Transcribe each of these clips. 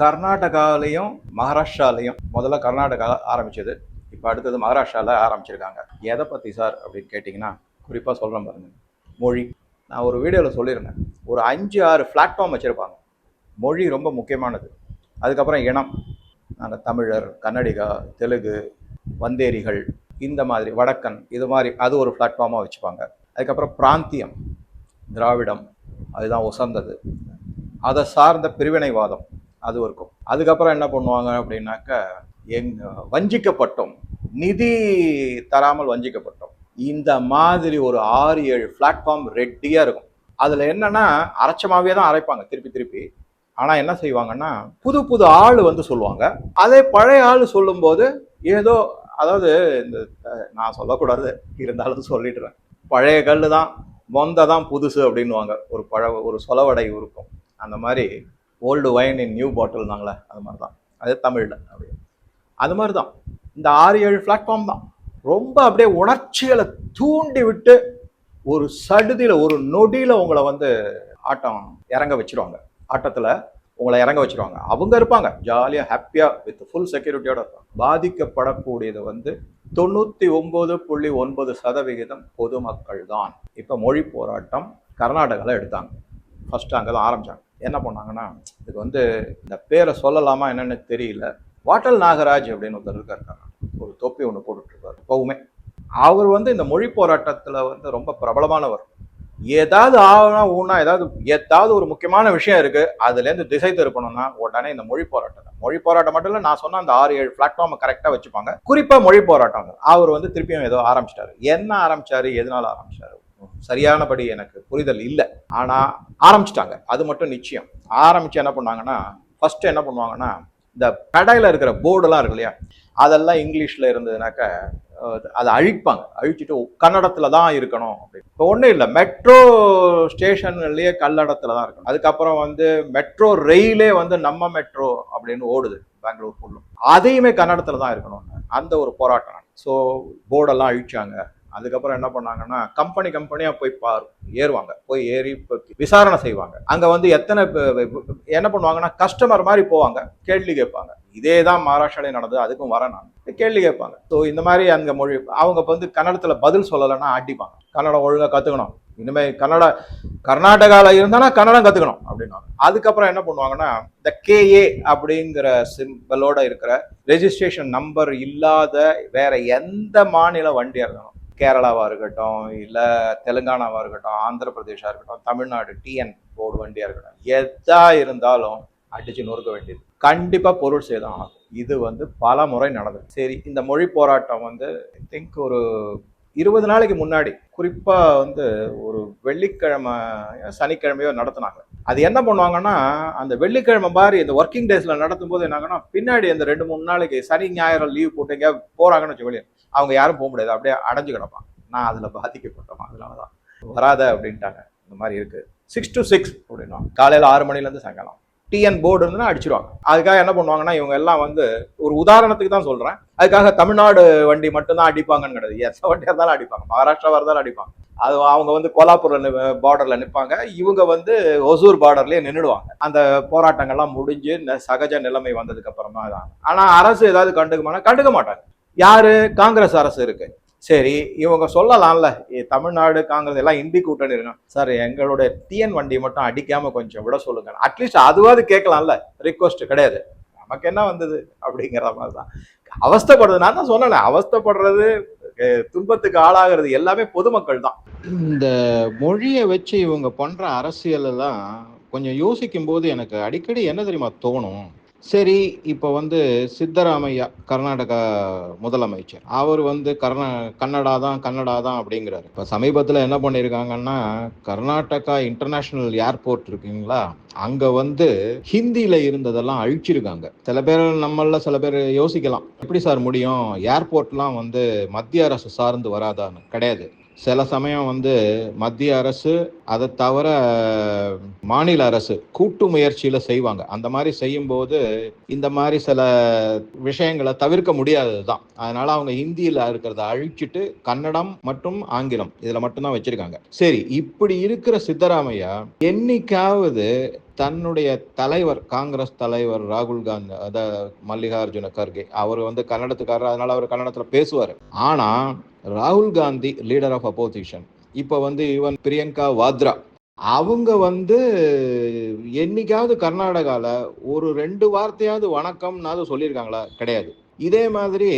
கர்நாடகாலையும் மகாராஷ்டிராலையும் முதல்ல கர்நாடகா ஆரம்பிச்சது இப்போ அடுத்தது மகாராஷ்டிராவில் ஆரம்பிச்சிருக்காங்க. எதை பற்றி சார் அப்படின்னு கேட்டிங்கன்னா குறிப்பாக சொல்கிறேன் பாருங்க. மொழி. நான் ஒரு வீடியோவில் சொல்லியிருந்தேன். ஒரு அஞ்சு ஆறு பிளாட்ஃபார்ம் வச்சுருப்பாங்க. மொழி ரொம்ப முக்கியமானது. அதுக்கப்புறம் இனம். நாங்கள் தமிழர் கன்னடிகா தெலுங்கு வந்தேரிகள் இந்த மாதிரி வடக்கன் இது மாதிரி அது ஒரு பிளாட்ஃபார்மாக வச்சுப்பாங்க. அதுக்கப்புறம் பிராந்தியம் திராவிடம் அதுதான் உசந்தது. அதை சார்ந்த பிரிவினைவாதம். அது இருக்கும் அதுக்கப்புறம் என்ன பண்ணுவாங்க அப்படின்னாக்க எங் வஞ்சிக்கப்பட்டோம். நிதி தராமல் வஞ்சிக்கப்பட்டோம். இந்த மாதிரி ஒரு ஆறு ஏழு பிளாட்ஃபார்ம் ரெட்டியாக இருக்கும். அதில் என்னன்னா அரைச்சமாகவே தான் அரைப்பாங்க திருப்பி திருப்பி. ஆனால் என்ன செய்வாங்கன்னா புது புது ஆள் வந்து சொல்லுவாங்க. அதே பழைய ஆள் சொல்லும்போது ஏதோ அதாவது இந்த நான் சொல்லக்கூடாது. இருந்தாலும் சொல்லிடுறேன். பழைய கல் தான் மொந்த தான் புதுசு அப்படின்னுவாங்க. ஒரு பழ ஒரு சொலவடை இருக்கும் அந்த மாதிரி ஓல்டு ஒயின் இன் நியூ பாட்டில்னாங்களே அது மாதிரி தான் அது தமிழில் அப்படி அது மாதிரி தான் இந்த ஆறு ஏழு பிளாட்ஃபார்ம் தான். ரொம்ப அப்படியே உணர்ச்சிகளை தூண்டி விட்டு ஒரு சடுதியில் ஒரு நொடியில் உங்களை வந்து ஆட்டம் இறங்க வச்சிருவாங்க. ஆட்டத்தில் உங்களை இறங்க வச்சிருவாங்க. அவங்க இருப்பாங்க. ஜாலியாக ஹாப்பியாக வித் ஃபுல் செக்யூரிட்டியோட இருப்பாங்க. பாதிக்கப்படக்கூடியது வந்து தொண்ணூற்றி ஒம்பது புள்ளி ஒன்பது சதவிகிதம் பொதுமக்கள் தான் இப்போ மொழி போராட்டம் கர்நாடகாவில் எடுத்தாங்க. ஃபஸ்ட்டு அங்கே தான் ஆரம்பிச்சாங்க. என்ன பண்ணாங்கன்னா இதுக்கு வந்து இந்த பேரை சொல்லலாமா என்னென்னு தெரியல. வாட்டல் நாகராஜ் அப்படின்னு ஒருத்தர் இருக்காரு. ஒரு தொப்பி ஒன்று போட்டுட்ருக்காரு. எப்பவுமே அவர் வந்து இந்த மொழி போராட்டத்தில் வந்து ரொம்ப பிரபலமானவர். ஏதாவது ஆகுனா ஊனா ஏதாவது ஏதாவது ஒரு முக்கியமான விஷயம் இருக்குது அதுலேருந்து திசை திருப்பணும்னா உடனே இந்த மொழி போராட்டம் தான். மொழி போராட்டம் மட்டும் இல்லை நான் சொன்ன அந்த ஆறு ஏழு பிளாட்ஃபார்மை கரெக்டாக வச்சுப்பாங்க. குறிப்பாக மொழி போராட்டம். அவர் வந்து திருப்பியும் ஏதோ ஆரம்பிச்சிட்டாரு. என்ன ஆரம்பிச்சாரு? எதனால ஆரம்பிச்சாரு? சரியானபடி எனக்கு புரிதல் இல்லை. ஆனால் ஆரம்பிச்சிட்டாங்க. அது மட்டும் நிச்சயம். ஆரம்பித்து என்ன பண்ணாங்கன்னா ஃபஸ்ட்டு என்ன பண்ணுவாங்கன்னா இந்த கடையில் இருக்கிற போர்டெல்லாம் இருக்கு இல்லையா? அதெல்லாம் இங்கிலீஷில் இருந்ததுனாக்க அதை அழிப்பாங்க. அழிச்சிட்டு கன்னடத்தில் தான் இருக்கணும் அப்படின்னு. இப்போ ஒன்றும் இல்லை. மெட்ரோ ஸ்டேஷன்லேயே கல்லடத்தில் தான் இருக்கணும். அதுக்கப்புறம் வந்து மெட்ரோ ரயிலே வந்து நம்ம மெட்ரோ அப்படின்னு ஓடுது பெங்களூர் ஃபுல்லும் அதையுமே கன்னடத்தில் தான் இருக்கணும் அந்த ஒரு போராட்டம். ஸோ போர்டெல்லாம் அழிச்சாங்க. அதுக்கப்புறம் என்ன பண்ணாங்கன்னா கம்பெனி கம்பெனியாக போய் பாரு ஏறுவாங்க. போய் ஏறி விசாரணை செய்வாங்க. அங்கே வந்து எத்தனை என்ன பண்ணுவாங்கன்னா கஸ்டமர் மாதிரி போவாங்க. கேள்வி கேட்பாங்க. இதே தான் மகாராஷ்டிராலே நடந்தது அதுக்கும் வரேன் நான். கேள்வி கேட்பாங்க. ஸோ இந்த மாதிரி அந்த மொழி அவங்க வந்து கன்னடத்தில் பதில் சொல்லலைன்னா அடிப்பாங்க. கன்னடம் ஒழுங்காக கற்றுக்கணும் இனிமேல் கன்னட கர்நாடகாவில் இருந்தானா கன்னடம் கற்றுக்கணும் அப்படின்னாங்க அதுக்கப்புறம் என்ன பண்ணுவாங்கன்னா இந்த கேஏ அப்படிங்கிற சிம்பலோட இருக்கிற ரெஜிஸ்ட்ரேஷன் நம்பர் இல்லாத வேற எந்த மாநில வண்டியாக இருந்தாலும் கேரளாவாக இருக்கட்டும் இல்லை தெலுங்கானாவாக இருக்கட்டும் ஆந்திர பிரதேஷாக இருக்கட்டும் தமிழ்நாடு டிஎன் போர்டு வண்டியாக இருக்கட்டும் எதா இருந்தாலும் அடிச்சு நொறுக்க வேண்டியது. கண்டிப்பாக பொருள் சேதம் ஆகும். இது வந்து பல முறை நடந்தது சரி இந்த மொழி போராட்டம் வந்து திங்க் ஒரு இருபது நாளைக்கு முன்னாடி குறிப்பாக வந்து ஒரு வெள்ளிக்கிழமை சனிக்கிழமையோ நடத்தினாங்க. அது என்ன பண்ணுவாங்கன்னா அந்த வெள்ளிக்கிழமை மாதிரி இந்த ஒர்க்கிங் டேஸில் நடத்தும் போது என்னாங்கன்னா பின்னாடி அந்த ரெண்டு மூணு நாளைக்கு சனி ஞாயிறு லீவ் போட்டு எங்கேயாவது போகிறாங்கன்னு வச்சு வெளியே அவங்க யாரும் போக முடியாது. அப்படியே அடைஞ்சு கிடப்பான் நான் அதில் பாதிக்கப்பட்டோம் அதனாலதான். வராத அப்படின்ட்டாங்க. இந்த மாதிரி இருக்குது சிக்ஸ் டு சிக்ஸ் அப்படின்னா காலையில் ஆறு மணிலேருந்து சாயங்காலம். டிஎன் போர்டு இருந்துன்னா அடிச்சிருவாங்க. அதுக்காக என்ன பண்ணுவாங்கன்னா இவங்க எல்லாம் வந்து ஒரு உதாரணத்துக்கு தான் சொல்கிறேன் அதுக்காக தமிழ்நாடு வண்டி மட்டும்தான் அடிப்பாங்கன்னு கிடையாது. எந்த வண்டியாக இருந்தாலும் அடிப்பாங்க. மகாராஷ்டிரா இருந்தாலும் அடிப்பாங்க. அது அவங்க வந்து கோலாப்பூரில் பார்டரில் நிற்பாங்க இவங்க வந்து ஒசூர் பார்டர்லேயே நின்றுடுவாங்க அந்த போராட்டங்கள்லாம் முடிஞ்சு ந- சகஜ நிலைமை வந்ததுக்கு அப்புறமா தான். ஆனால் அரசு ஏதாவது கண்டுக்குமானா கண்டுக்க மாட்டாங்க. யாரு? காங்கிரஸ் அரசு இருக்கு. சரி இவங்க சொல்லலாம்ல. ஏ, தமிழ்நாடு காங்கிரஸ் எல்லாம் இந்தி கூட்டணி இருக்கும் சார் எங்களுடைய டிஎன் வண்டியை மட்டும் அடிக்காம கொஞ்சம் விட சொல்லுங்க. அட்லீஸ்ட் அதுவாது கேட்கலாம்ல. ரிக்வஸ்ட் கிடையாது. நமக்கு என்ன வந்தது? அப்படிங்கிற மாதிரி தான். அவஸ்தைப்படுறது நான் தான் சொன்னேன் அவஸ்தைப்படுறது துன்பத்துக்கு ஆளாகிறது எல்லாமே பொதுமக்கள் தான். இந்த மொழியை வச்சு இவங்க பண்ற அரசியல் எல்லாம் கொஞ்சம் யோசிக்கும் போது எனக்கு அடிக்கடி என்ன தெரியுமா தோணும்? சரி இப்போ வந்து சித்தராமையா கர்நாடகா முதலமைச்சர். அவர் வந்து கர்நா கன்னடா தான் கன்னடா தான் அப்படிங்கிறாரு. இப்போ சமீபத்தில் என்ன பண்ணியிருக்காங்கன்னா கர்நாடகா இன்டர்நேஷ்னல் ஏர்போர்ட் இருக்குங்களா? அங்கே வந்து ஹிந்தியில் இருந்ததெல்லாம் அழிச்சிருக்காங்க. சில பேர் நம்மள சில பேர் யோசிக்கலாம். எப்படி சார் முடியும்? ஏர்போர்ட்லாம் வந்து மத்திய அரசு சார்ந்து வராதான்னு. கிடையாது. சில சமயம் வந்து மத்திய அரசு அதை தவிர மாநில அரசு கூட்டு முயற்சியில செய்வாங்க. அந்த மாதிரி செய்யும்போது இந்த மாதிரி சில விஷயங்களை தவிர்க்க முடியாதது தான் அதனால அவங்க ஹிந்தியில இருக்கிறத அழிச்சிட்டு கன்னடம் மற்றும் ஆங்கிலம் இதுல மட்டும்தான் வச்சிருக்காங்க. சரி இப்படி இருக்கிற சித்தராமையா என்னைக்காவது தன்னுடைய தலைவர் காங்கிரஸ் தலைவர் ராகுல் காந்தி அத மல்லிகார்ஜுன கர்கே அவர் வந்து கன்னடத்துக்காரர் அதனால அவர் கன்னடத்துல பேசுவார். ஆனா ராகுல் காந்தி லீடர் ஆஃப் அப்போசிஷன் இப்போ வந்து ஈவன் பிரியங்கா வாத்ரா. அவங்க வந்து என்னைக்காவது கர்நாடகாவில் ஒரு ரெண்டு வார்த்தையாவது வணக்கம்னாவது சொல்லியிருக்காங்களா? கிடையாது. இதே மாதிரி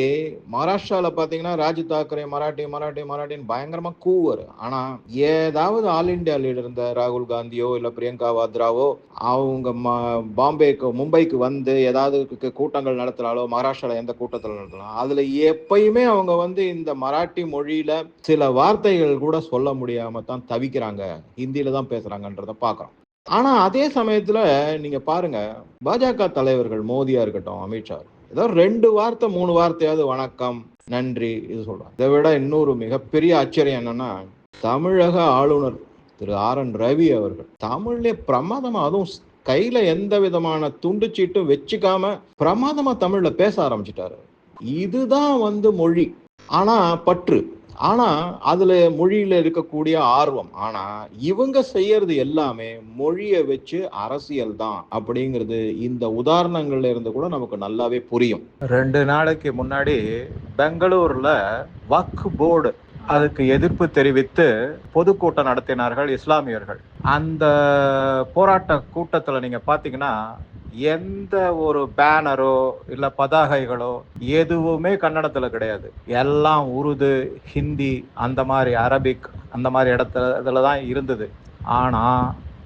மகாராஷ்டிராவில் பார்த்தீங்கன்னா ராஜ் தாக்கரே மராட்டி மராட்டி மராட்டின்னு பயங்கரமாக கூவர் ஆனால் ஏதாவது ஆல் இண்டியா லீடர் இருந்த ராகுல் காந்தியோ இல்லை பிரியங்கா வாத்ராவோ அவங்க ம- பாம்பேக்கு மும்பைக்கு வந்து ஏதாவது கூட்டங்கள் நடத்துகிறாலோ மகாராஷ்டிராவில் எந்த கூட்டத்தில் நடத்தலாம் அதில் எப்பயுமே அவங்க வந்து இந்த மராட்டி மொழியில் சில வார்த்தைகள் கூட சொல்ல முடியாமல் தான் தவிக்கிறாங்க. ஹிந்தியில் தான் பேசுகிறாங்கன்றத பார்க்குறோம் ஆனால் அதே சமயத்தில் நீங்கள் பாருங்கள் பாஜக தலைவர்கள் மோதியாக இருக்கட்டும் அமித்ஷா ஏதோ ரெண்டு வார்த்தை மூணு வார்த்தையாவது வணக்கம் நன்றி இது சொல்றாங்க. இதை விட இன்னொரு மிகப்பெரிய ஆச்சரியம் என்னன்னா தமிழக ஆளுநர் திரு ஆர் என் ரவி அவர்கள் தமிழ்லே பிரமாதமாக அதுவும் கையில் எந்த விதமான துண்டுச்சீட்டும் வச்சுக்காம பிரமாதமாக தமிழில் பேச ஆரம்பிச்சிட்டாரு. இதுதான் வந்து மொழி. ஆனால் பற்று. ஆனா அதுல மொழியில இருக்கக்கூடிய ஆர்வம். ஆனா இவங்க செய்யறது எல்லாமே மொழியை வச்சு அரசியல் தான் அப்படிங்கிறது இந்த உதாரணங்கள்ல இருந்து கூட நமக்கு நல்லாவே புரியும். ரெண்டு நாளைக்கு முன்னாடி பெங்களூர்ல வக் போர்டு அதுக்கு எதிர்ப்பு தெரிவித்து பொதுக்கூட்டம் நடத்தினார்கள் இஸ்லாமியர்கள். அந்த போராட்ட கூட்டத்துல நீங்க பாத்தீங்கன்னா எந்த ஒரு பேனரோ இல்ல பதாகைகளோ எதுவுமே கன்னடத்துல கிடையாது. எல்லாம் உருது ஹிந்தி அந்த மாதிரி அரபிக் அந்த மாதிரி இடத்துல இதுல தான் இருந்தது. ஆனா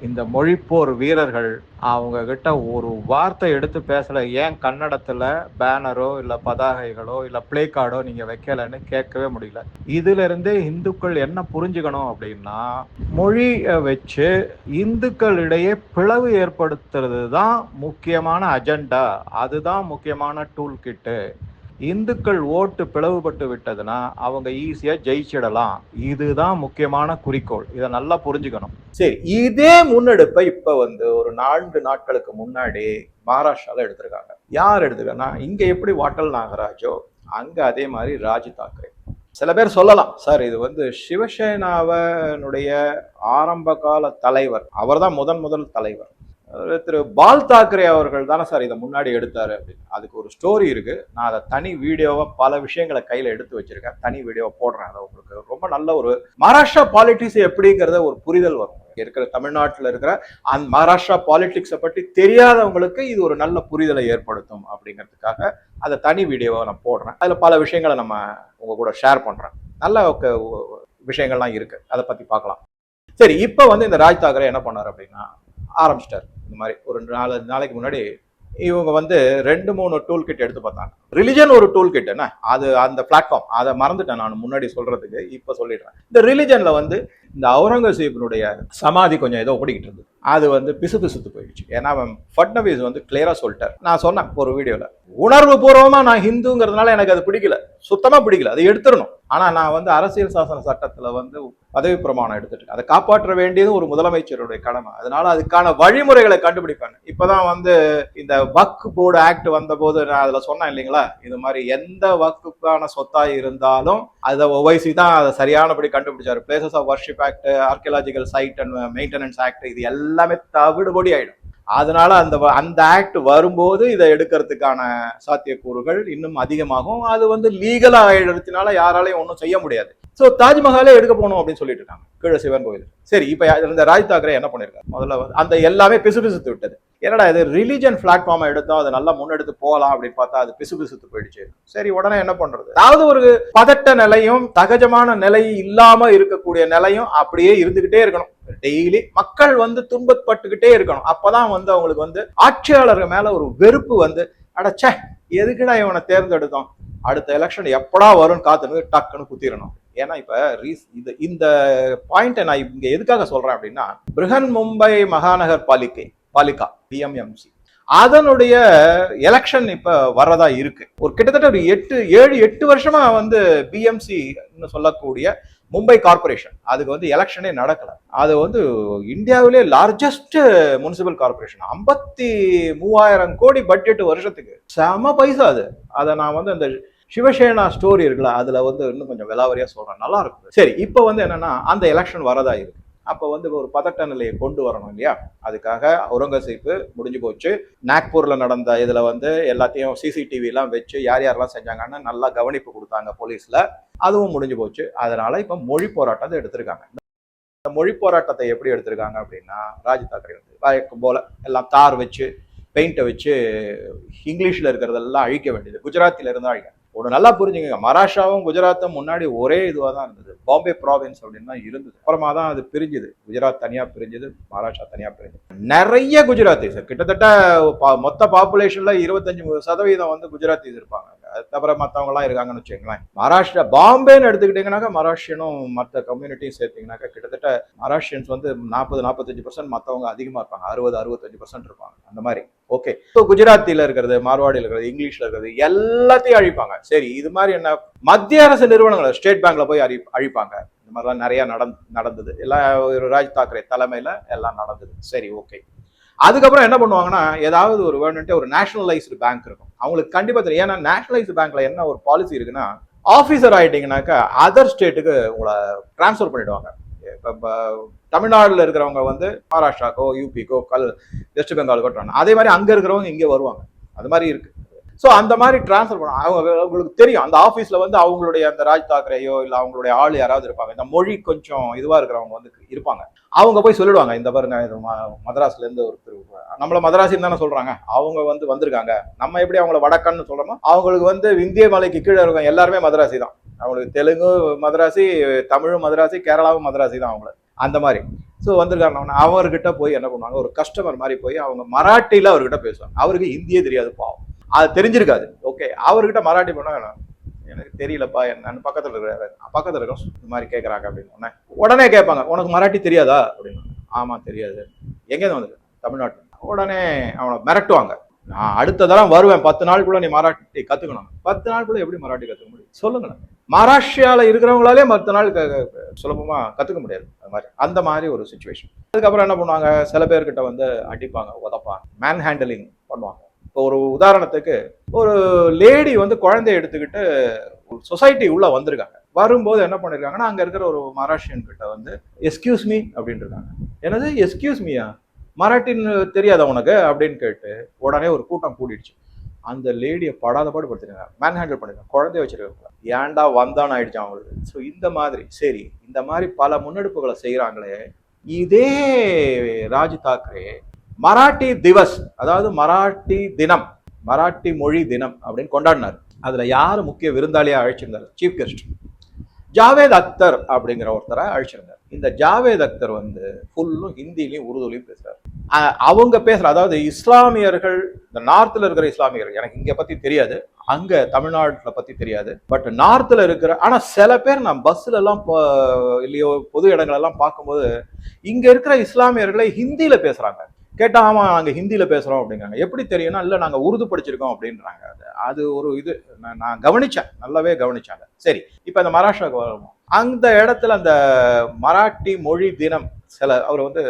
இந்த மொழிப்போர் வீரர்கள் அவங்க கிட்ட ஒரு வார்த்தை எடுத்து பேசல. ஏன் கன்னடத்துல பேனரோ இல்ல பதாகைகளோ இல்ல பிளே கார்டோ நீங்க வைக்கலன்னு கேட்கவே முடியல. இதுல இருந்தே இந்துக்கள் என்ன புரிஞ்சுக்கணும் அப்படின்னா மொழியை வச்சு இந்துக்களிடையே பிளவு ஏற்படுத்துறது தான் முக்கியமான அஜெண்டா அதுதான் முக்கியமான டூல் கிட்டு இந்துக்கள் ஓட்டு பிளவுபட்டு விட்டதுன்னா அவங்க ஈஸியா ஜெயிச்சிடலாம். இதுதான் முக்கியமான குறிக்கோள். இதை நல்லா புரிஞ்சுக்கணும். சரி இதே முன்னெடுப்பை இப்ப வந்து ஒரு நான்கு நாட்களுக்கு முன்னாடி மகாராஷ்டிரால எடுத்திருக்காங்க. யார் எடுத்துக்கன்னா இங்க எப்படி வாட்டல் நாகராஜோ அங்க அதே மாதிரி ராஜ் தாக்கரே. சில பேர் சொல்லலாம் சார் இது வந்து சிவசேனாவனுடைய ஆரம்ப கால தலைவர். அவர்தான் முதன் முதல் தலைவர். திரு பால் தாக்கரே அவர்கள் தானே சார் இதை முன்னாடி எடுத்தாரு அப்படின்னு. அதுக்கு ஒரு ஸ்டோரி இருக்கு. நான் அதை தனி வீடியோவை பல விஷயங்களை கையில எடுத்து வச்சிருக்கேன். தனி வீடியோவை போடுறேன். அதை உங்களுக்கு ரொம்ப நல்ல ஒரு மகாராஷ்டிரா பாலிடிக்ஸ் எப்படிங்கிறத ஒரு புரிதல் வரும். இருக்கிற தமிழ்நாட்டில் இருக்கிற அந்த மகாராஷ்டிரா பாலிடிக்ஸை பற்றி தெரியாதவங்களுக்கு இது ஒரு நல்ல புரிதலை ஏற்படுத்தும் அப்படிங்கிறதுக்காக அதை தனி வீடியோவை நான் போடுறேன். அதில் பல விஷயங்களை நம்ம உங்க கூட ஷேர் பண்றேன். நல்ல க- விஷயங்கள்லாம் இருக்கு. அதை பத்தி பார்க்கலாம். சரி இப்போ வந்து இந்த ராஜ் தாக்கரே என்ன பண்ணார் அப்படின்னா ஆரம்பிச்சிட்டார். இந்த மாதிரி ஒரு நாலு நாளைக்கு முன்னாடி இவங்க வந்து ரெண்டு மூணு டூல் கிட் எடுத்து பார்த்தாங்க. ரிலிஜன் ஒரு டூல் கிட் என்ன? அது அந்த பிளாட்ஃபார்ம் அதை மறந்துட்டேன் நான் முன்னாடி சொல்றதுக்கு இப்போ சொல்லிடுறேன். இந்த ரிலிஜனில் வந்து இந்த அவுரங்கசீப்னுடைய சமாதி கொஞ்சம் ஏதோ ஓடிக்கிட்டு இருந்தது. அது வந்து பிசு பிசுத்து போயிடுச்சு. ஏன்னா அவன் ஃபட்னவிஸ் வந்து கிளியராக சொல்லிட்டார். நான் சொன்னேன் ஒரு வீடியோவில் உணர்வு பூர்வமாக நான் ஹிந்துங்கிறதுனால எனக்கு அது பிடிக்கல. சுத்தமாக பிடிக்கல. அதை எடுத்துடணும். ஆனால் நான் வந்து அரசியல் சாசன சட்டத்தில் வந்து பதவி பிரமாணம் எடுத்துட்டு அதை காப்பாற்ற வேண்டியது ஒரு முதலமைச்சருடைய கடமை. அதனால அதுக்கான வழிமுறைகளை கண்டுபிடிப்பாங்க இப்போதான் வந்து இந்த வக் போர்டு ஆக்ட் வந்த போது நான் அதில் சொன்னேன் இல்லைங்களா? இது மாதிரி எந்த வக்குக்கான சொத்தாக இருந்தாலும் அதை ஒவைசி தான் அதை சரியானபடி கண்டுபிடிச்சாரு. Places of worship act archaeological site and maintenance act இது எல்லாமே தவிடுபடி ஆயிடும். அதனால அந்த வ- அந்த ஆக்ட் வரும்போது இதை எடுக்கிறதுக்கான சாத்தியக்கூறுகள் இன்னும் அதிகமாகும். அது வந்து லீகலாக ஆயிடுறதுனால யாராலையும் ஒன்றும் செய்ய முடியாது. ஸோ தாஜ்மஹாலே எடுக்க போகணும் அப்படின்னு சொல்லிட்டு இருக்காங்க. கீழே சிவன் கோயில். சரி இப்போ இந்த ராஜ் தாக்கரே என்ன பண்ணியிருக்காரு முதல்ல அந்த எல்லாமே பிசுபிசுத்து விட்டது. என்னடா இது ரிலிஜன் பிளாட்ஃபார்மை எடுத்தோம் அதை நல்லா முன்னெடுத்து போகலாம் அப்படின்னு பார்த்தா அது பிசுபிசுத்து போயிடுச்சு. சரி உடனே என்ன பண்றது? அதாவது ஒரு பதட்ட நிலையும் சகஜமான நிலை இல்லாம இருக்கக்கூடிய நிலையும் அப்படியே இருந்துகிட்டே இருக்கணும். டெய்லி மக்கள் வந்து துன்பப்பட்டுக்கிட்டே இருக்கணும். அப்பதான் வந்து அவங்களுக்கு வந்து ஆட்சியாளர்கள் மேல ஒரு வெறுப்பு வந்து அடச்சே எதுக்குடா இவனை தேர்ந்தெடுத்தோம்? அடுத்த எலெக்ஷன் எப்படா வரும்னு காத்துன்னு டக்குன்னு குத்திரணும். ஏன்னா இப்ப ரீஸ் இது இந்த பாயிண்ட்டை நான் இங்க எதுக்காக சொல்றேன் அப்படின்னா பிருகன் மும்பை மகாநகர் பாலிகை பாலிகா பிஎம்எம்சி அதனுடைய எலெக்ஷன் இப்ப வர்றதா இருக்கு. ஒரு கிட்டத்தட்ட ஒரு எட்டு ஏழு எட்டு வருஷமா வந்து பிஎம்சி சொல்லக்கூடிய மும்பை கார்ப்பரேஷன். அதுக்கு வந்து எலெக்ஷனே நடக்கல. அது வந்து இந்தியாவிலே லார்ஜஸ்ட் முனிசிபல் கார்ப்பரேஷன் ஐம்பத்தி மூவாயிரம் கோடி பட்ஜெட் வருஷத்துக்கு. செம பைசா அது. அதை நான் வந்து அந்த சிவசேனா ஸ்டோரி இருக்குல்ல அதுல வந்து இன்னும் கொஞ்சம் விலாவரியா சொல்றேன். நல்லா இருக்கும். சரி இப்போ வந்து என்னன்னா அந்த எலெக்ஷன் வரதா இருக்கு. அப்போ வந்து ஒரு பதட்ட நிலையை கொண்டு வரணும் இல்லையா? அதுக்காக அவுரங்கசீப்பு முடிஞ்சு போச்சு. நாக்பூரில் நடந்த இதில் வந்து எல்லாத்தையும் சிசிடிவிலாம் வச்சு யார் யாரெல்லாம் செஞ்சாங்கன்னு நல்லா கவனிப்பு கொடுத்தாங்க போலீஸில். அதுவும் முடிஞ்சு போச்சு. அதனால் இப்போ மொழி போராட்டத்தை எடுத்திருக்காங்க. இந்த மொழி போராட்டத்தை எப்படி எடுத்திருக்காங்க அப்படின்னா ராஜ் தாக்கரே வந்து வழக்கம் போல் எல்லாம் தார் வச்சு பெயிண்ட்டை வச்சு இங்கிலீஷில் இருக்கிறதெல்லாம் அழிக்க வேண்டியது குஜராத்தில இருந்து அழிக்க ஒன்று நல்லா புரிஞ்சுக்கங்க. மகாராஷ்டிராவும் குஜராத்தும் முன்னாடி ஒரே இதுவாக தான் இருந்தது. பாம்பே ப்ராவின்ஸ் அப்படின்னு தான் இருந்தது. அப்புறமா தான் அது பிரிஞ்சுது. குஜராத் தனியா பிரிஞ்சுது மகாராஷ்டிரா தனியா பிரிஞ்சுது. நிறைய குஜராத்திஸ் கிட்டத்தட்ட பா- மொத்த பாப்புலேஷன்ல இருபத்தஞ்சு சதவீதம் வந்து குஜராத்திஸ் இருப்பாங்க. தவிர மற்றவங்களாம் இருக்காங்கன்னு வச்சுக்கோங்களேன். மகாராஷ்டிரா பாம்பேன்னு எடுத்துக்கிட்டிங்கனாக்கா மகாராஷ்டிரனும் மற்ற கம்யூனிட்டியும் சேர்த்திங்கனாக்கா கிட்டத்தட்ட மகாராஷ்டிரியன்ஸ் வந்து நாற்பது நாற்பத்தஞ்சு பர்சன்ட் மற்றவங்க அதிகமாக இருப்பாங்க. அறுபது அறுபத்தஞ்சு பர்சன்ட் இருப்பாங்க. அந்த மாதிரி. ஓகே ஸோ குஜராத்தியில் இருக்கிறது மார்வாடியில் இருக்கிறது இங்கிலீஷில் இருக்கிறது எல்லாத்தையும் அழிப்பாங்க. சரி இது மாதிரி என்ன? மத்திய அரசு நிறுவனங்களை ஸ்டேட் பேங்க்ல போய் அழி அழிப்பாங்க. இந்த மாதிரிலாம் நிறைய நடந் நடந்தது. எல்லாம் ஒரு ராஜ் தாக்கரே தலைமையில் எல்லாம் நடந்தது. சரி ஓகே அதுக்கப்புறம் என்ன பண்ணுவாங்கன்னா ஏதாவது ஒரு வேணுன்ட்டு ஒரு நேஷனலைஸ்டு பேங்க் இருக்கும். அவங்களுக்கு கண்டிப்பா தெரியும். ஏன்னா நேஷனலைஸ் பேங்க்ல என்ன ஒரு பாலிசி இருக்குன்னா ஆஃபீஸர் ஆயிட்டீங்கன்னாக்கா அதர் ஸ்டேட்டுக்கு உங்களை ட்ரான்ஸ்ஃபர் பண்ணிடுவாங்க. இப்போ தமிழ்நாடுல இருக்கிறவங்க வந்து மகாராஷ்டிராக்கோ யூபிக்கோ கல் வெஸ்ட் பெங்காலுக்கோ அதே மாதிரி அங்க இருக்கிறவங்க இங்கே வருவாங்க. அது மாதிரி இருக்கு. ஸோ அந்த மாதிரி ட்ரான்ஸ்ஃபர் பண்ண அவங்க அவங்களுக்கு தெரியும். அந்த ஆஃபீஸில் வந்து அவங்களுடைய அந்த ராஜ் தாக்கரேயோ இல்லை அவங்களுடைய ஆள் யாராவது இருப்பாங்க. இந்த மொழி கொஞ்சம் இதுவாக இருக்கிறவங்க வந்து இருப்பாங்க. அவங்க போய் சொல்லிடுவாங்க இந்த பாருங்க இது ம- மദ്രാஸ்ல இருந்து ஒருத்தர் நம்மள மதராசின்னு தானே சொல்கிறாங்க அவங்க வந்து வந்திருக்காங்க. நம்ம எப்படி அவங்கள வடக்கன்னு சொல்கிறோமோ அவங்களுக்கு வந்து இந்திய மலைக்கு கீழே இருக்கும் எல்லாருமே மதராசி தான். அவங்களுக்கு தெலுங்கு மதராசி தமிழும் மதராசி கேரளாவும் மதராசி தான் அவங்கள. அந்த மாதிரி. ஸோ வந்திருக்காங்க. அவர்கிட்ட போய் என்ன பண்ணுவாங்க? ஒரு கஸ்டமர் மாதிரி போய் அவங்க மராட்டியில் அவர்கிட்ட பேசுவாங்க. அவருக்கு ஹிந்தியே தெரியாது பாவம். அது தெரிஞ்சிருக்காது. ஓகே அவர்கிட்ட மராட்டி பண்ணா எனக்கு தெரியலப்பா என்னன்னு பக்கத்துல இருக்கிற பக்கத்துல இருக்கோம் இந்த மாதிரி கேட்குறாங்க அப்படின்னு உடனே உடனே கேட்பாங்க உனக்கு மராட்டி தெரியாதா? அப்படின்னு. ஆமா தெரியாது. எங்கேருந்து வந்து தமிழ்நாட்டு. உடனே அவனை மிரட்டுவாங்க. நான் அடுத்த தடவை வருவேன். பத்து நாளுக்குள்ள நீ மராட்டி கத்துக்கணும். பத்து நாளுக்குள்ள எப்படி மராட்டி கத்துக்க முடியும்? சொல்லுங்களேன். மகாராஷ்டிரால இருக்கிறவங்களாலே பத்து நாள் சுலபமாக கற்றுக்க சுலபமா கத்துக்க முடியாது. அது மாதிரி அந்த மாதிரி ஒரு சுச்சுவேஷன் அதுக்கப்புறம் என்ன பண்ணுவாங்க? சில பேர்கிட்ட வந்து அடிப்பாங்க உதப்பாங்க. மேன் ஹேண்டலிங் பண்ணுவாங்க. இப்போ ஒரு உதாரணத்துக்கு ஒரு லேடி வந்து குழந்தைய எடுத்துக்கிட்டு சொசைட்டி உள்ள வந்திருக்காங்க. வரும்போது என்ன பண்ணிருக்காங்கன்னா அங்க இருக்கிற ஒரு மராஷ்டியன் கிட்ட வந்து எஸ்கியூஸ் மீ அப்படின்னு இருக்காங்க. என்னது? எஸ்கியூஸ் மீயா மராட்டின்னு தெரியாத உனக்கு? அப்படின்னு கேட்டு உடனே ஒரு கூட்டம் கூடிடுச்சு. அந்த லேடியை படாத பாடு படுத்திருக்காங்க மேன் ஹேண்டில் பண்ணிருக்காங்க குழந்தைய வச்சிருக்காங்க ஏன்டா வந்தான் ஆயிடுச்சு அவங்களுக்கு ஸோ இந்த மாதிரி சரி இந்த மாதிரி பல முன்னெடுப்புகளை செய்கிறாங்களே இதே ராஜ் தாக்கரே மராட்டி திவஸ் அதாவது மராட்டி தினம் மராட்டி மொழி தினம் அப்படின்னு கொண்டாடினார். அதில் யார் முக்கிய விருந்தாளியாக அழைச்சிருந்தார்? சீஃப் கெஸ்ட் ஜாவேத் அக்தர் அப்படிங்கிற ஒருத்தரை அழைச்சிருந்தார். இந்த ஜாவேத் அக்தர் வந்து ஃபுல்லும் ஹிந்திலையும் உருதுலையும் பேசுகிறார் அவங்க பேசுகிற அதாவது இஸ்லாமியர்கள் இந்த நார்த்தில் இருக்கிற இஸ்லாமியர்கள் எனக்கு இங்கே பற்றி தெரியாது அங்கே தமிழ்நாட்டில் பற்றி தெரியாது பட் நார்த்தில் இருக்கிற ஆனால் சில பேர் நான் பஸ்ல எல்லாம் இல்லையோ பொது இடங்களெல்லாம் பார்க்கும்போது இங்கே இருக்கிற இஸ்லாமியர்களை ஹிந்தியில் பேசுகிறாங்க கேட்டா ஆமாம் நாங்கள் ஹிந்தியில் பேசுகிறோம் அப்படிங்கிறாங்க. எப்படி தெரியும்னா இல்லை நாங்கள் உருது படிச்சிருக்கோம் அப்படின்றாங்க. அது அது ஒரு இது நான் நான் கவனித்தேன் நல்லாவே கவனித்தாங்க சரி இப்போ இந்த மகாராஷ்டிராவுக்கு வருவோம். அந்த இடத்துல அந்த மராட்டி மொழி தினம் சில அவர் வந்து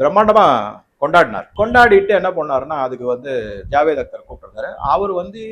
பிரம்மாண்டமாக கொண்டாடினார். கொண்டாடிட்டு என்ன பண்ணாருன்னா அதுக்கு வந்து ஜாவேத் அக்தர் கூப்பிட்டுருந்தாரு அவர் வந்து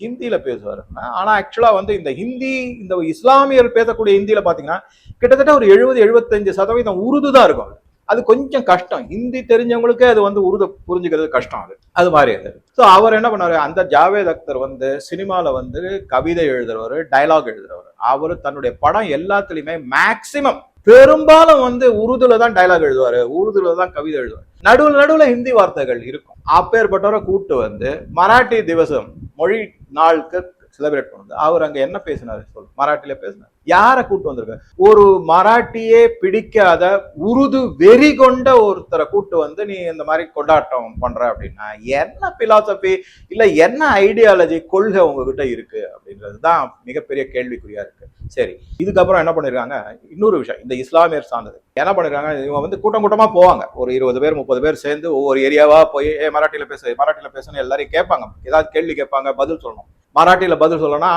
ஹிந்தியில் பேசுவார். ஆனால் ஆக்சுவலாக வந்து இந்த ஹிந்தி இந்த இஸ்லாமியர் பேசக்கூடிய ஹிந்தியில் பார்த்தீங்கன்னா கிட்டத்தட்ட ஒரு எழுபது எழுபத்தஞ்சு சதவீதம் உருது தான் இருக்கும். அது. கொஞ்சம் கஷ்டம். ஹிந்தி தெரிஞ்சவங்களுக்கே அது வந்து உருது புரிஞ்சுக்கிறது கஷ்டம் அது. அது மாதிரி அது. ஸோ அவர் என்ன பண்ணாரு அந்த ஜாவேத் அக்தர் வந்து சினிமாவில் வந்து கவிதை எழுதுறவர் டயலாக் எழுதுறவர். அவர் தன்னுடைய படம் எல்லாத்துலேயுமே மேக்சிமம் பெரும்பாலும் வந்து உருதுல தான் டயலாக் எழுதுவார். உருதுல தான் கவிதை எழுதுவார். நடுவில் நடுவில் ஹிந்தி வார்த்தைகள் இருக்கும். அப்பேற்பட்டவரை கூட்டு வந்து மராட்டி திவசம் மொழி நாளுக்கு செலிப்ரேட் பண்ணுது. அவர் அங்கே என்ன பேசினாரு? சொல்லு. மராட்டியில் பேசினார். யாரை கூட்டு வந்திருக்காரு? ஒரு மராட்டியே பிடிக்காத உருது வெறி கொண்ட ஒருத்தரை கூட்டு வந்து நீ இந்த மாதிரி கொண்டாட்டம் பண்ற அப்படின்னா என்ன பிலாசபி இல்ல என்ன ஐடியாலஜி கொள்கை உங்ககிட்ட இருக்கு அப்படின்றது தான் மிகப்பெரிய கேள்விக்குறியா இருக்கு. சரி இதுக்கப்புறம் என்ன பண்ணிருக்காங்க? இன்னொரு விஷயம் இந்த இஸ்லாமியர் சார்ந்தது. என்ன பண்ணிருக்காங்க? இவங்க வந்து கூட்டம் கூட்டமா போவாங்க. ஒரு இருபது பேர் முப்பது பேர் சேர்ந்து ஒவ்வொரு ஏரியாவா போய் ஏ மராட்டியில பேசு மராட்டியில பேசுன்னு எல்லாரையும் கேட்பாங்க. ஏதாவது கேள்வி கேட்பாங்க பதில் சொல்லணும். மராட்டியில பதில் சொல்லணும்னா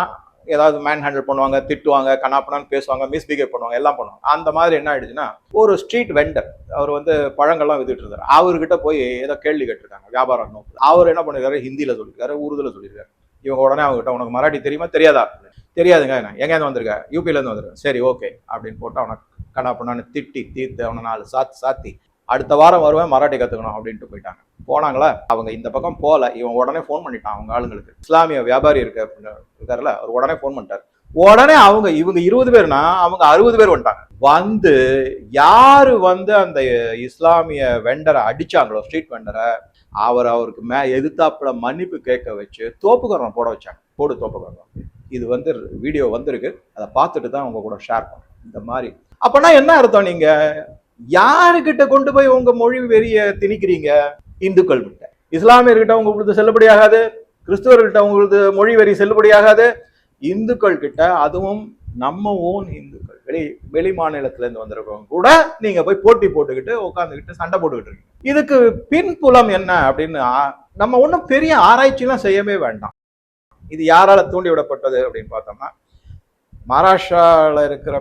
ஏதாவது மேன் ஹேண்டில் பண்ணுவாங்க திட்டுவாங்க கண்ணாப்பணான்னு பேசுவாங்க மிஸ்பிஹேவ் பண்ணுவாங்க எல்லாம் பண்ணுவாங்க. அந்த மாதிரி என்ன ஆயிடுச்சுன்னா ஒரு ஸ்ட்ரீட் வெண்டர் அவர் வந்து பழங்கள்லாம் வித்துட்டு இருந்தார். அவர்கிட்ட போய் ஏதோ கேள்வி கேட்டிருக்காங்க வியாபாரம் நோக்கில் அவர் என்ன பண்ணிருக்காரு? ஹிந்தியில சொல்லியிருக்காரு உருதுல சொல்லியிருக்காரு இவங்க உடனே அவங்ககிட்ட உனக்கு மராட்டி தெரியுமா? தெரியாதா? தெரியாதுங்க என்ன? எங்கேருந்து வந்திருக்க? யூபியிலேருந்து வந்திருக்கேன் சரி ஓகே. அப்படின்னு போட்டு அவனை கனா பண்ணான்னு திட்டி தீர்த்து அவனை நாலு சாத்தி சாத்தி அடுத்த வாரம் வருவேன் மராட்டி கத்துக்கணும் அப்படின்ட்டு போயிட்டாங்க. போனாங்களா? அவங்க இந்த பக்கம் போகல. இவன் உடனே ஃபோன் பண்ணிட்டான் அவங்க ஆளுங்களுக்கு. இஸ்லாமிய வியாபாரி இருக்க இருக்காருல்ல அவர் உடனே ஃபோன் பண்ணிட்டார். உடனே அவங்க இவங்க இருபது பேர்னா அவங்க அறுபது பேர் வந்துட்டாங்க. வந்து யாரு வந்து அந்த இஸ்லாமிய வெண்டரை அடிச்சாங்களோ ஸ்ட்ரீட் வெண்டரை அவர் அவருக்கு மே எதிர்த்தாப்புல மன்னிப்பு கேட்க வச்சு தோப்புக்கரணம் போட வச்சாங்க. போடு தோப்புக்கரணம். இது வந்து வீடியோ வந்திருக்கு. அதை பார்த்துட்டு தான் உங்க கூட ஷேர் பண்ணுறேன் இந்த மாதிரி. அப்பனா என்ன அர்த்தம் நீங்கள் யாருக்கிட்ட கொண்டு போய் உங்க மொழி வெறிய திணிக்கிறீங்க? இந்துக்கள் கிட்ட இஸ்லாமியர்கிட்ட உங்களுக்கு செல்லுபடியாகாது. கிறிஸ்துவர்கிட்ட உங்களுக்கு மொழி வெறி செல்லுபடியாகாது. இந்துக்கள் கிட்ட அதுவும் நம்ம ஓன் இந்துக்கள். வெளி வெளி மாநிலத்துல இருந்து வந்திருக்கவங்க கூட நீங்க போய் போட்டி போட்டுக்கிட்டு உட்காந்துக்கிட்டு சண்டை போட்டுக்கிட்டு இருக்கீங்க. இதுக்கு பின்புலம் என்ன அப்படின்னு நம்ம ஒன்றும் பெரிய ஆராய்ச்சிலாம் செய்யவே வேண்டாம். இது யாரால தூண்டி விடப்பட்டது அப்படின்னு பார்த்தோம்னா மகாராஷ்டிராவில் இருக்கிற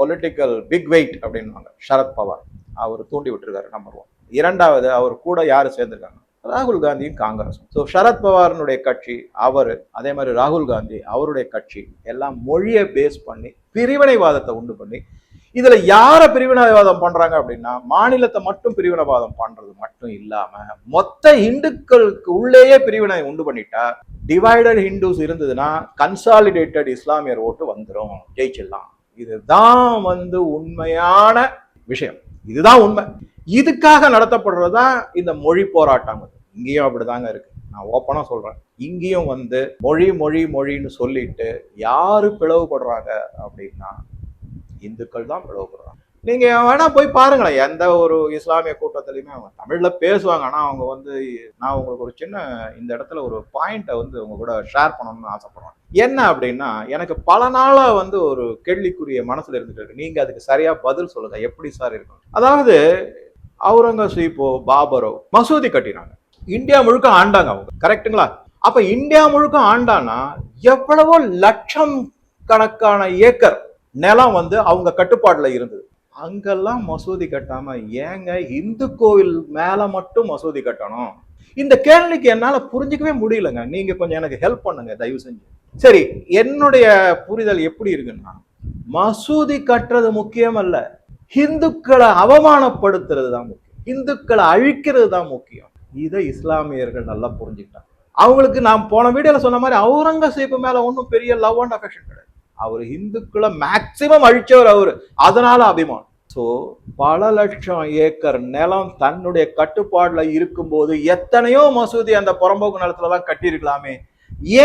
பொலிட்டிக்கல் பிக் வெயிட் அப்படின்வாங்க சரத் பவார். அவர் தூண்டி விட்டுருக்காரு நம்பர் ஒன் இரண்டாவது அவர் கூட யார் சேர்ந்திருக்காங்க? ராகுல் காந்தியும் காங்கிரஸும் ஸோ சரத் பவாரனுடைய கட்சி அவர் அதே மாதிரி ராகுல் காந்தி அவருடைய கட்சி எல்லாம் மொழியை பேஸ் பண்ணி பிரிவினைவாதத்தை உண்டு பண்ணி இதுல யார பிரிவினைவாதம் பண்றாங்க அப்படின்னா மாநிலத்தை மட்டும் பிரிவினைவாதம் பண்றது மட்டும் இல்லாம மொத்த இந்துக்களுக்கு உள்ளேயே பிரிவினை உண்டு பண்ணிட்டா டிவைடட் ஹிந்துஸ் இருந்ததுன்னா கன்சாலிடேட்டட் இஸ்லாமியர் ஓட்டு வந்துடும் ஜெயிச்சிடலாம் இதுதான் வந்து உண்மையான விஷயம். இதுதான் உண்மை. இதுக்காக நடத்தப்படுறதா இந்த மொழி போராட்டம் இங்கேயும் அப்படிதாங்க இருக்கு. நான் ஓப்பனா சொல்றேன். இங்கேயும் வந்து மொழி மொழி மொழின்னு சொல்லிட்டு யாரு பிளவுபடுறாங்க அப்படின்னா இந்துக்கள் தான் பிளவுபடுறாங்க. நீங்க வேணா போய் பாருங்களேன். எந்த ஒரு இஸ்லாமிய கூட்டத்திலையுமே அவங்க தமிழ்ல பேசுவாங்க. ஆனா அவங்க வந்து நான் உங்களுக்கு ஒரு சின்ன இந்த இடத்துல ஒரு பாயிண்ட்டை வந்து உங்க கூட ஷேர் பண்ணணும்னு ஆசைப்படுறேன். என்ன அப்படின்னா எனக்கு பல நாளாக வந்து ஒரு கேள்விக்குரிய மனசில் இருந்துட்டு நீங்கள் அதுக்கு சரியாக பதில் சொல்லுங்க. எப்படி சார் இருக்கும் அதாவது அவுரங்கசீப்போ பாபரோ மசூதி கட்டினாங்க. இந்தியா முழுக்க ஆண்டாங்க அவங்க. கரெக்ட்டுங்களா? அப்போ இந்தியா முழுக்க ஆண்டானா எவ்வளவோ லட்சம் கணக்கான ஏக்கர் நிலம் வந்து அவங்க கட்டுப்பாட்டில் இருந்தது. அங்கெல்லாம் மசூதி கட்டாமல் ஏங்க இந்து கோவில் மேலே மட்டும் மசூதி கட்டணும்? இந்த கேள்விக்கு என்னால் புரிஞ்சுக்கவே முடியலங்க. நீங்கள் கொஞ்சம் எனக்கு ஹெல்ப் பண்ணுங்க தயவு செஞ்சு. சரி என்னுடைய புரிதல் எப்படி இருக்குன்னா மசூதி கட்டுறது முக்கியம் அல்ல. ஹிந்துக்களை அவமானப்படுத்துறது தான் முக்கியம். இந்துக்களை அழிக்கிறது தான் முக்கியம். இதை இஸ்லாமியர்கள் நல்லா புரிஞ்சுக்கிட்டாங்க. அவங்களுக்கு நான் போன வீடியோவில் சொன்ன மாதிரி அவுரங்கசீப்பு மேலே ஒன்றும் பெரிய லவ் அண்ட் அஃபெக்ஷன் கிடையாது. அவர் இந்துக்களை மேக்சிமம் அழிச்சவர் அவர். அதனால அபிமானம். ஸோ பல லட்சம் ஏக்கர் நிலம் தன்னுடைய கட்டுப்பாடில் இருக்கும்போது எத்தனையோ மசூதி அந்த புறம்போக்கு நிலத்துல தான் கட்டியிருக்கலாமே.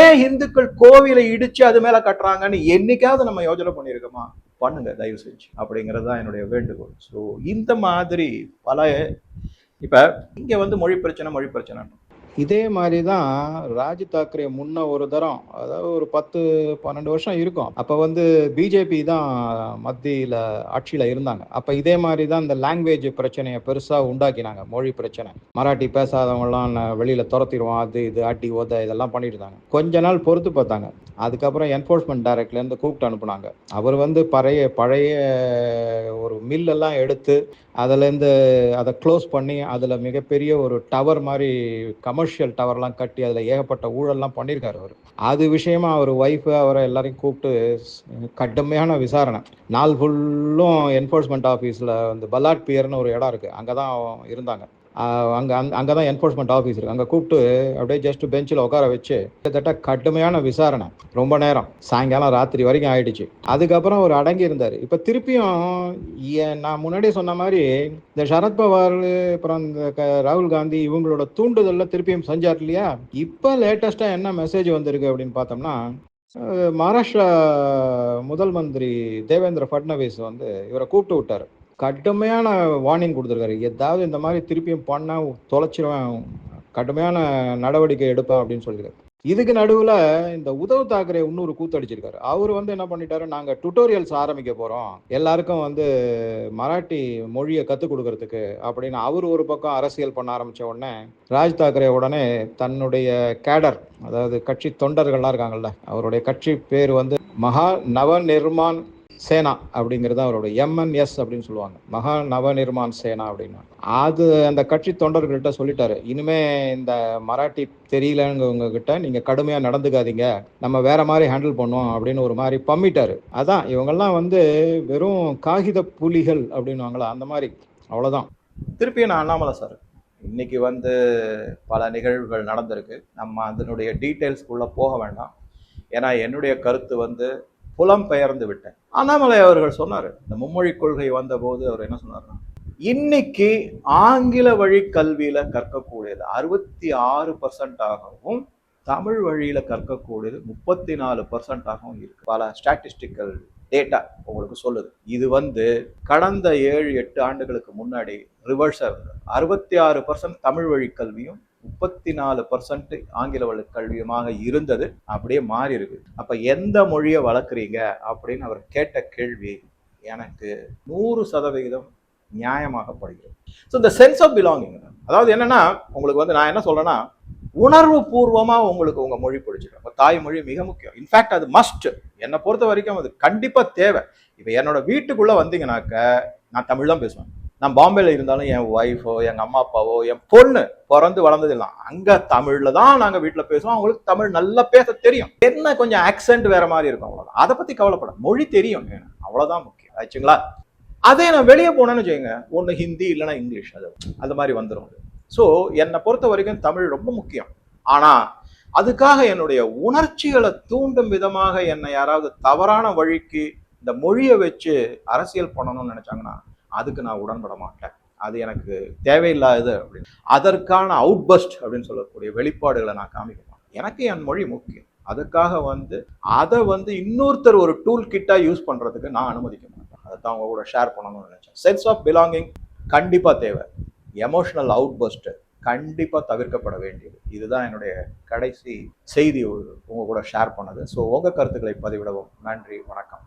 ஏன் இந்துக்கள் கோவிலை இடிச்சு அது மேல கட்டுறாங்கன்னு என்னைக்காவது நம்ம யோசனை பண்ணியிருக்கோமா? பண்ணுங்க தயவு செஞ்சு. அப்படிங்கிறது தான் என்னுடைய வேண்டுகோள். ஸோ இந்த மாதிரி பல இப்போ இங்கே வந்து மொழி பிரச்சனை மொழி பிரச்சனை இதே மாதிரி தான் ராஜ் தாக்கரே முன்ன ஒரு தரம் அதாவது ஒரு பத்து பன்னெண்டு வருஷம் இருக்கும். அப்போ வந்து பிஜேபி தான் மத்தியில் ஆட்சியில் இருந்தாங்க. அப்போ இதே மாதிரி தான் இந்த லாங்குவேஜ் பிரச்சனையை பெருசாக உண்டாக்கினாங்க. மொழி பிரச்சனை. மராட்டி பேசாதவங்கலாம் வெளியில் துரத்திடுவோம் அது இது அடி ஓத இதெல்லாம் பண்ணிட்டு இருந்தாங்க. கொஞ்ச நாள் பொறுத்து பார்த்தாங்க. அதுக்கப்புறம் என்ஃபோர்ஸ்மெண்ட் டைரக்ட்லேருந்து கூப்பிட்டு அனுப்புனாங்க. அவர் வந்து பழைய பழைய ஒரு மில்லெல்லாம் எடுத்து அதுலேருந்து அதை க்ளோஸ் பண்ணி அதில் மிகப்பெரிய ஒரு டவர் மாதிரி கமர்ஷியல் டவர்லாம் கட்டி அதில் ஏகப்பட்ட ஊழல்லாம் பண்ணியிருக்காரு அவர். அது விஷயமா அவர் ஒய்ஃபு அவரை எல்லாரையும் கூப்பிட்டு கடுமையான விசாரணை. நாள் ஃபுல்லும் என்ஃபோர்ஸ்மெண்ட் ஆஃபீஸில் வந்து பல்லாட் பியர்னு ஒரு இடம் இருக்குது அங்கே தான் இருந்தாங்க. அங்கே அங் அங்கே தான் என்ஃபோர்ஸ்மெண்ட் ஆஃபீஸ் இருக்கு. அங்கே கூப்பிட்டு அப்படியே ஜஸ்ட் பெஞ்சில் உட்கார வச்சு கிட்டத்தட்ட கடுமையான விசாரணை. ரொம்ப நேரம். சாயங்காலம் ராத்திரி வரைக்கும் ஆயிடுச்சு. அதுக்கப்புறம் அவர் அடங்கி இருந்தார். இப்போ திருப்பியும் ஏன் நான் முன்னாடியே சொன்ன மாதிரி இந்த சரத்பவார் அப்புறம் இந்த க- ராகுல் காந்தி இவங்களோட தூண்டுதலில் திருப்பியும் செஞ்சார் இல்லையா? இப்போ லேட்டஸ்ட்டாக என்ன மெசேஜ் வந்திருக்கு அப்படின்னு பார்த்தோம்னா மகாராஷ்டிரா முதல் மந்திரி தேவேந்திர ஃபட்னவிஸ் வந்து இவரை கூப்பிட்டு விட்டார். கடுமையான வார்னிங் கொடுத்துருக்காரு. ஏதாவது இந்த மாதிரி திருப்பியும் பண்ணால் தொலைச்சிருவேன் கடுமையான நடவடிக்கை எடுப்பேன் அப்படின்னு சொல்லியிருக்காரு. இதுக்கு நடுவில் இந்த உதவ் தாக்கரே இன்னொரு கூத்தடிச்சிருக்காரு அவர் வந்து என்ன பண்ணிட்டாரு? நாங்கள் டுட்டோரியல்ஸ் ஆரம்பிக்க போகிறோம் எல்லாருக்கும் வந்து மராட்டி மொழியை கற்றுக் கொடுக்கறதுக்கு அப்படின்னு அவர் ஒரு பக்கம் அரசியல் பண்ண ஆரம்பித்த உடனே ராஜ் தாக்கரே உடனே தன்னுடைய கேடர் அதாவது கட்சி தொண்டர்கள்லாம் இருக்காங்கல்ல அவருடைய கட்சி பேர் வந்து மகா நவ நிர்மான் சேனா அப்படிங்கிறது அவரோட எம்என்எஸ் அப்படின்னு சொல்லுவாங்க. மகா நவ நிர்மான் சேனா அப்படின்னு. அது அந்த கட்சி தொண்டர்கள்ட்ட சொல்லிட்டாரு. இனிமே இந்த மராட்டி தெரியலங்கிறவங்க கிட்ட நீங்க கடுமையா நடந்துக்காதீங்க. நம்ம வேற மாதிரி ஹேண்டில் பண்ணுவோம் அப்படின்னு ஒரு மாதிரி பம்மிட்டாரு. அதான் இவங்கெல்லாம் வந்து வெறும் காகித புலிகள் அப்படின்னுவாங்களா? அந்த மாதிரி. அவ்வளவுதான். திருப்பியும் நான் அண்ணாமலை சார் இன்னைக்கு வந்து பல நிகழ்வுகள் நடந்திருக்கு. நம்ம அதனுடைய டீட்டெயில்ஸ்குள்ளே போக வேண்டாம். ஏன்னா என்னுடைய கருத்து வந்து புலம் பெயர்ந்து விட்டேன். அண்ணாமலை அவர்கள் சொன்னார் இந்த மும்மொழி கொள்கை வந்தபோது அவர் என்ன சொன்னார்னா இன்னைக்கு ஆங்கில வழி கல்வியில கற்கக்கூடியது அறுபத்தி ஆறு ஆகவும் தமிழ் வழியில கற்கக்கூடியது முப்பத்தி நாலு ஆகவும் இருக்கு. பல ஸ்டாட்டிஸ்டிக்கல் டேட்டா உங்களுக்கு சொல்லுது. இது வந்து கடந்த ஏழு எட்டு ஆண்டுகளுக்கு முன்னாடி ரிவர்ஸாக இருந்தது. அறுபத்தி ஆறு பர்சன்ட் தமிழ் வழி கல்வியும் முப்பத்தி நாலு பர்சன்ட் ஆங்கில வழி கல்வியுமாக இருந்தது. அப்படியே மாறி இருக்கு அப்ப எந்த மொழியை வளர்க்குறீங்க அப்படின்னு அவர் கேட்ட கேள்வி எனக்கு நூறு சதவிகிதம் நியாயமாகப்படுகிறது ஸோ இந்த சென்ஸ் ஆஃப் பிலாங்கிங் அதாவது என்னன்னா உங்களுக்கு வந்து நான் என்ன சொல்றேன்னா உணர்வு பூர்வமா உங்களுக்கு உங்க மொழி பிடிச்சிடும். உங்க தாய்மொழி மிக முக்கியம். இன்ஃபேக்ட் அது மஸ்ட் என்னை பொறுத்த வரைக்கும் அது கண்டிப்பா தேவை. இப்போ என்னோட வீட்டுக்குள்ள வந்தீங்கன்னாக்க நான் தமிழ் தான் பேசுவேன். நான் பாம்பேல இருந்தாலும் என் ஒய்ஃபோ எங்க அம்மா அப்பாவோ என் பொண்ணு பிறந்து வளர்ந்தது இல்லை அங்க தமிழ்ல தான் நாங்க வீட்டுல பேசுவோம். அவங்களுக்கு தமிழ் நல்லா பேச தெரியும். என்ன கொஞ்சம் ஆக்சென்ட் வேற மாதிரி இருக்கும் அவ்வளவுதான். அதை பத்தி கவலைப்பட மொழி தெரியும். எனக்கு. அவ்வளவுதான் முக்கியம். ஆச்சுங்களா? அதே நான் வெளியே போனேன்னு வச்சுக்கோங்க. ஒன்று ஹிந்தி இல்லைன்னா இங்கிலீஷ் அது அது மாதிரி வந்துடும் ஸோ என்னை பொறுத்த வரைக்கும் தமிழ் ரொம்ப முக்கியம். ஆனா அதுக்காக என்னுடைய உணர்ச்சிகளை தூண்டும் விதமாக என்னை யாராவது தவறான வழிக்கு இந்த மொழியை வச்சு அரசியல் பண்ணணும்னு நினைச்சாங்கன்னா அதுக்கு நான் உடன்பட மாட்டேன். அது எனக்கு தேவையில்லாதது அப்படின்னு. அதற்கான அவுட் பஸ்ட் அப்படின்னு சொல்லக்கூடிய வெளிப்பாடுகளை நான் காமிக்க மாட்டேன். எனக்கு என் மொழி முக்கியம். அதுக்காக வந்து அதை வந்து இன்னொருத்தர் ஒரு டூல் கிட்டாக யூஸ் பண்ணுறதுக்கு நான் அனுமதிக்க மாட்டேன். அதை தான் அவங்க கூட ஷேர் பண்ணணும்னு நினச்சேன். சென்ஸ் ஆஃப் பிலாங்கிங் கண்டிப்பாக தேவை. எமோஷனல் அவுட்பஸ்ட் கண்டிப்பாக தவிர்க்கப்பட வேண்டியது. இதுதான் என்னுடைய கடைசி செய்தி உங்கள் கூட ஷேர் பண்ணது. ஸோ உங்கள் கருத்துக்களை பதிவிடவும். நன்றி. வணக்கம்.